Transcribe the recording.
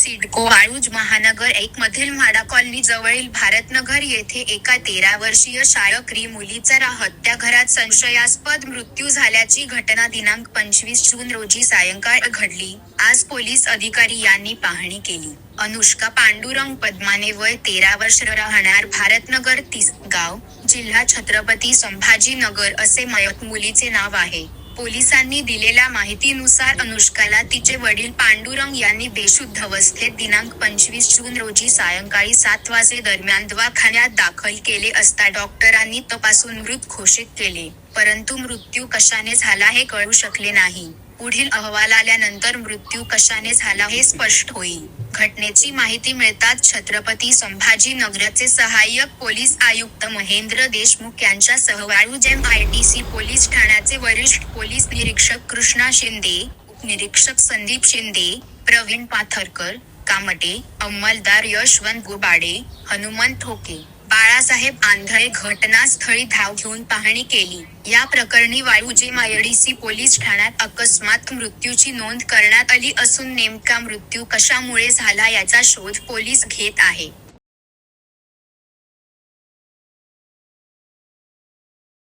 सिडको वाळूज महानगर एक मधील म्हाडा कॉलनी जवळील भारतनगर येथे एका तेरा वर्षीय शाळकरी मुलीचा हत्याघरात संशयास्पद मृत्यू झाल्याची घटना दिनांक पंचवीस जून रोजी सायंकाळ घडली. आज पोलीस अधिकारी यांनी पाहणी केली. अनुष्का पांडुरंग पद्माने वय तेरा वर्ष राहणार भारतनगर तिसगाव जिल्हा छत्रपती संभाजीनगर असे मयत मुलीचे नाव आहे. पोलिसांनी दिलेल्या माहितीनुसार अनुष्काला तिचे वडील पांडुरंग यांनी बेशुद्ध अवस्थेत दिनांक पंचवीस जून रोजी सायंकाळी सात वाजे दरम्यान दवाखान्यात दाखल केले असता डॉक्टरांनी तपासून मृत घोषित केले. परंतु मृत्यू कशाने झाला हे कळू शकले नाही. पुढील अहवाल आल्यानंतर मृत्यू कशाने झाला हे स्पष्ट होईल. घटनेची माहिती मिळताच छत्रपती संभाजीनगरचे सहाय्यक पोलीस आयुक्त महेंद्र देशमुख यांच्या सहवाळू जेम आय टी सी पोलीस ठाण्याचे वरिष्ठ पोलीस निरीक्षक कृष्णा शिंदे उपनिरीक्षक संदीप शिंदे प्रवीण पाथरकर कामटे अंमलदार यशवंत गुबाडे हनुमंत ठोके. अण्णासाहेब आंधळे घटनास्थळी धाव घेऊन पाहणी केली. या प्रकरणी वाळूजे मायडीसी पोलीस ठाण्यात अकस्मात मृत्यूची नोंद करण्यात आली असून नेमका मृत्यू कशामुळे झाला याचा शोध पोलीस घेत आहे.